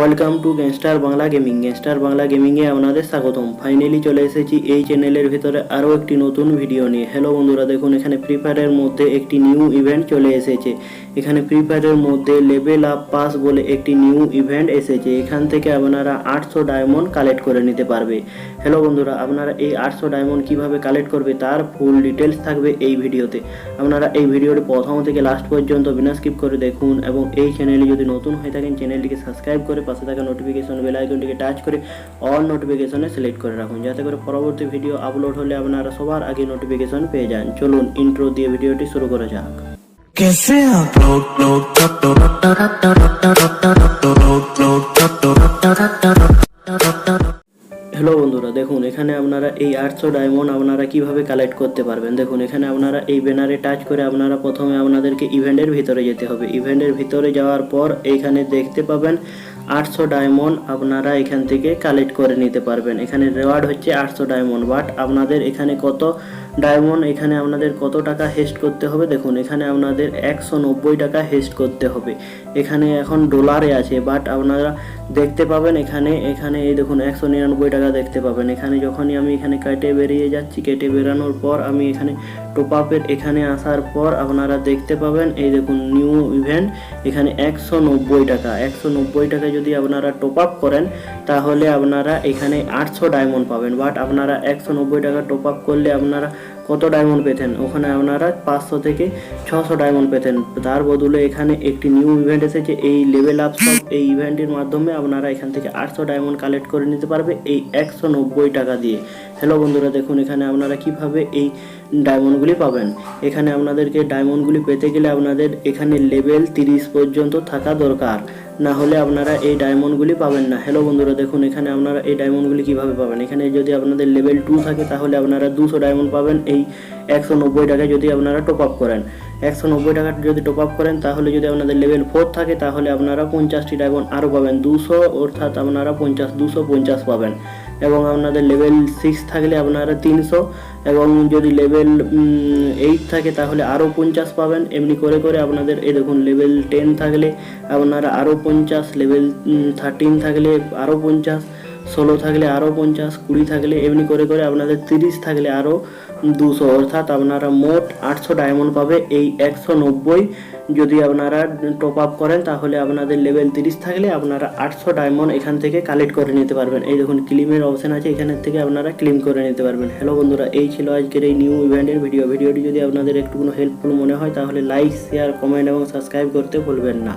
Welcome to gangster Bangla gaming. Gangster Bangla গেমিংয়ে আপনাদের স্বাগতম। Finally চলে এসেছি এই চ্যানেলের ভিতরে আরও একটি নতুন ভিডিও নিয়ে। হ্যালো বন্ধুরা, দেখুন, এখানে ফ্রি ফায়ারের মধ্যে একটি নিউ ইভেন্ট চলে এসেছে। এখানে ফ্রি ফায়ারের মধ্যে লেভেল আপ পাস বলে একটি নিউ ইভেন্ট এসেছে। এখান থেকে আপনারা আটশো ডায়মন্ড কালেক্ট করে নিতে পারবে। হ্যালো বন্ধুরা, আপনারা এই আটশো ডায়মন্ড কীভাবে কালেক্ট করবে তার ফুল ডিটেলস থাকবে এই ভিডিওতে আপনারা এই ভিডিওটি প্রথম থেকে লাস্ট পর্যন্ত বিনা স্কিপ করে দেখুন এবং এই চ্যানেলে যদি নতুন হয়ে থাকেন চ্যানেলটিকে সাবস্ক্রাইব করে পাশে থাকা নোটিফিকেশন বেল আইকনটিকে টাচ করে অল নোটিফিকেশনে সিলেক্ট করে রাখুন যাতে করে পরবর্তী ভিডিও আপলোড হলে আপনারা সবার আগে নোটিফিকেশন পেয়ে যান চলুন ইন্ট্রো দিয়ে ভিডিওটি শুরু করা যাক कैसे आप लोग लोग এখানে আপনারা এই আটশো ডায়মন্ড আপনারা কীভাবে কালেক্ট করতে পারবেন? দেখুন, এখানে আপনারা এই ব্যানারে টাচ করে আপনারা প্রথমে আপনাদেরকে ইভেন্টের ভিতরে যেতে হবে। ইভেন্টের ভিতরে যাওয়ার পর এইখানে দেখতে পাবেন আটশো ডায়মন্ড আপনারা এখান থেকে কালেক্ট করে নিতে পারবেন। এখানে রেওয়ার্ড হচ্ছে আটশো ডায়মন্ড বাট আপনাদের এখানে কত ডায়মন্ড এখানে আপনাদের কত টাকা হেস্ট করতে হবে? দেখুন, এখানে আপনাদের একশো নব্বই টাকা হেস্ট করতে হবে। এখানে এখন ডলারে আছে বাট আপনারা দেখতে পাবেন এখানে এখানে এই দেখুন একশো নিরানব্বই টাকা দেখতে পাবেন। এখানে যখনই আমি এখানে কেটে বেরিয়ে যাচ্ছি, কেটে বেরানোর পর আমি এখানে টপ আপের এখানে আসার পর আপনারা দেখতে পাবেন, এই দেখুন নিউ ইভেন্ট এখানে একশো নব্বই টাকা। একশো নব্বই টাকা যদি আপনারা টপ আপ করেন, তাহলে আপনারা এখানে আটশো ডায়মন্ড পাবেন। বাট আপনারা একশো নব্বই টাকা টপ আপ করলে আপনারা কত ডায়মন্ড পেতেন? ওখানে আপনারা পাঁচশো থেকে ছশো ডায়মন্ড পেতেন। তার বদলে এখানে একটি নিউ ইভেন্ট এসেছে, এই লেভেল আপ সব এই ইভেন্টের মাধ্যমে আপনারা এখান থেকে আটশো ডায়মন্ড কালেক্ট করে নিতে পারবে এই একশো নব্বই টাকা দিয়ে। হ্যালো বন্ধুরা, দেখুন এখানে আপনারা কীভাবে এই ডায়মন্ডগুলি পাবেন। এখানে আপনাদেরকে ডায়মন্ডগুলি পেতে গেলে আপনাদের এখানে লেভেল তিরিশ পর্যন্ত থাকা দরকার। না হলে আপনারা এই ডায়মন্ডগুলি পাবেন না। হ্যালো বন্ধুরা, দেখুন এখানে আপনারা এই ডায়মন্ডগুলি কীভাবে পাবেন? এখানে যদি আপনাদের লেভেল টু থাকে, তাহলে আপনারা দুশো ডায়মন্ড পাবেন। এই একশো নব্বই টাকায় যদি আপনারা টপ আপ করেন। একশো নব্বই টাকা যদি টপ আপ করেন, তাহলে যদি আপনাদের লেভেল ফোর থাকে, তাহলে আপনারা পঞ্চাশটি ডায়মন্ড আরও পাবেন। দুশো অর্থাৎ আপনারা পঞ্চাশ, দুশো পঞ্চাশ পাবেন। এবং আপনাদের লেভেল সিক্স থাকলে আপনারা তিনশো, এবং যদি লেভেল এইট থাকে তাহলে আরও পঞ্চাশ পাবেন। এমনি করে করে আপনাদের, এই দেখুন লেভেল টেন থাকলে আপনারা আরও পঞ্চাশ লেভেল থার্টিন থাকলে আরও পঞ্চাশ, ষোলো থাকলে আরও পঞ্চাশ, কুড়ি থাকলে এমনি করে করে আপনাদের তিরিশ থাকলে আরও দুশো, অর্থাৎ আপনারা মোট আটশো ডায়মন্ড পাবে। এই একশো নব্বই যদি আপনারা টপ আপ করেন, তাহলে আপনাদের লেভেল তিরিশ থাকলে আপনারা আটশো ডায়মন্ড এখান থেকে কালেক্ট করে নিতে পারবেন। এই দেখুন, ক্লিমের অপশন আছে এখানের থেকে আপনারা ক্লিম করে নিতে পারবেন। হ্যালো বন্ধুরা, এই ছিল আজকের এই নিউ ইভেন্টের ভিডিও ভিডিওটি যদি আপনাদের একটু কোনো হেল্পফুল মনে হয়, তাহলে লাইক শেয়ার কমেন্ট এবং সাবস্ক্রাইব করতে ভুলবেন না।